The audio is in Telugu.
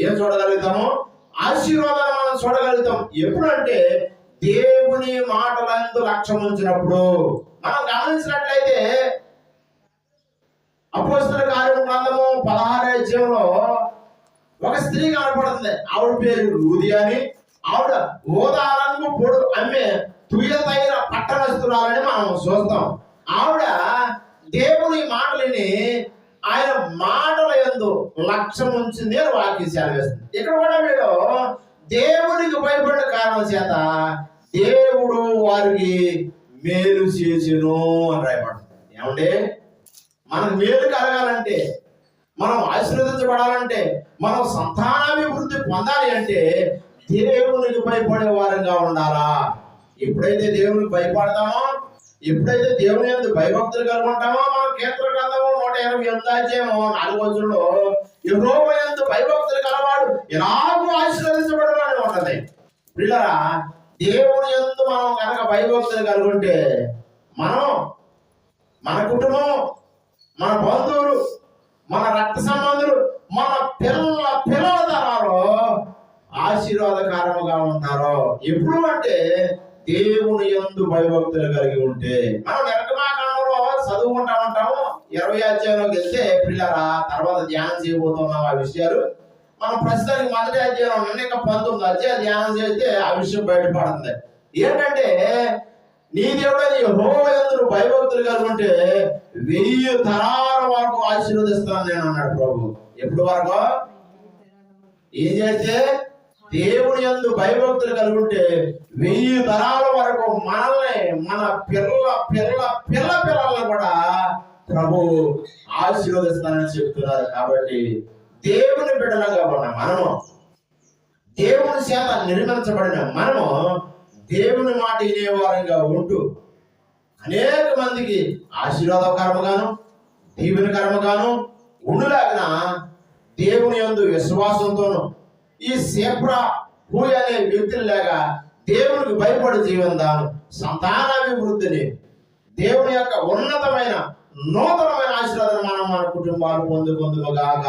ఏం చూడగలుగుతాము? ఆశీర్వాదాలు మనం చూడగలుగుతాం. ఎప్పుడంటే దేవుని మాటలందు లక్ష్యం ఉంచినప్పుడు. మనం గమనించినట్లయితే అపోస్తుల కార్యం గ్రంథము పదహారు అధ్యాయంలో ఒక స్త్రీ కనపడుతుంది. ఆవిడ పేరు రూది అని. ఆవిడ ఓదారంగు పొడు అమ్మే తుయతైన పట్టణస్తురాలని మనం చూస్తాం. ఆవిడ దేవుని మాటలని ఆయన మాట ఎందు లక్ష్యం ఉంచింది అని వాక్యం సెలవిస్తుంది ఇక్కడ కూడా వీడు దేవునికి భయపడిన కారణం చేత దేవుడు వారికి మేలు చేసిను అని రాయబడుతుంది. ఏమంటే మనం మేలు కలగాలంటే మనం ఆశీర్వదించబడాలంటే మనం సంతానాభివృద్ధి పొందాలి అంటే దేవునికి భయపడే వారంగా ఉండాలా? ఎప్పుడైతే దేవునికి భయపడతామో ఎప్పుడైతే దేవుని ఎందుకు భయభక్తులు కలుగుంటామో మన కేంద్ర గ్రంథము నూట నాలుగు రోజుల్లో. యెహోవా యందు భయభక్తులు కలవాడు ఎలాగో ఆశీర్వదించబడమని ఉంటది. పిల్లరా దేవుని ఎందు మనం కనుక భయభక్తులు కలుగుంటే మనం మన కుటుంబం మన బంధువులు మన రక్త సంబంధులు మన పిల్లల పిల్లల తరాలు ఆశీర్వాదకరముగా ఉంటారు. ఎప్పుడు అంటే దేవుని ఎందు భయభక్తులు కలిగి ఉంటే. మనం చదువుకుంటామంటాము. ఇరవై అధ్యాయంలోకి వెళ్తే పిల్లరా తర్వాత ధ్యానం చేయబోతున్నాం ఆ విషయాలు. మనం ప్రస్తుతానికి మొదటి అధ్యాయం ఇంకా పంతొమ్మిది అధ్యాయం ధ్యానం చేస్తే ఆ విషయం బయటపడుతుంది. ఏంటంటే నీ దేవుడని యెహోవాయందు భయభక్తులు కలిగి ఉంటే వెయ్యి తరాల వరకు ఆశీర్వదిస్తాను నేను అన్నాడు ప్రభు. ఎప్పుడు వరకు? ఏం చేస్తే? దేవుని ఎందు భయభక్తులు కలిగి ఉంటే వెయ్యి తరాల వరకు మనల్ని మన పిల్ల పిల్ల పిల్ల కూడా ప్రభు ఆశీర్వదిస్తానని చెప్తున్నారు కాబట్టి దేవుని బిడ్డలుగా ఉన్న మనము దేవుని చేత నిర్మించబడిన మనము దేవుని మాట వినేవారంగా ఉంటూ అనేక మందికి ఆశీర్వాదకరముగాను దీవెనకరముగాను ఉండులాగిన దేవుని యందు విశ్వాసంతోను ఈ సేప్రా హూయ్ అనే వ్యక్తులు లేక దేవునికి భయపడి జీవిందాను సంతానాభివృద్ధిని దేవుని యొక్క ఉన్నతమైన నూతనమైన ఆశీర్వాదం మనం మన కుటుంబాలు పొందుకుందుగాక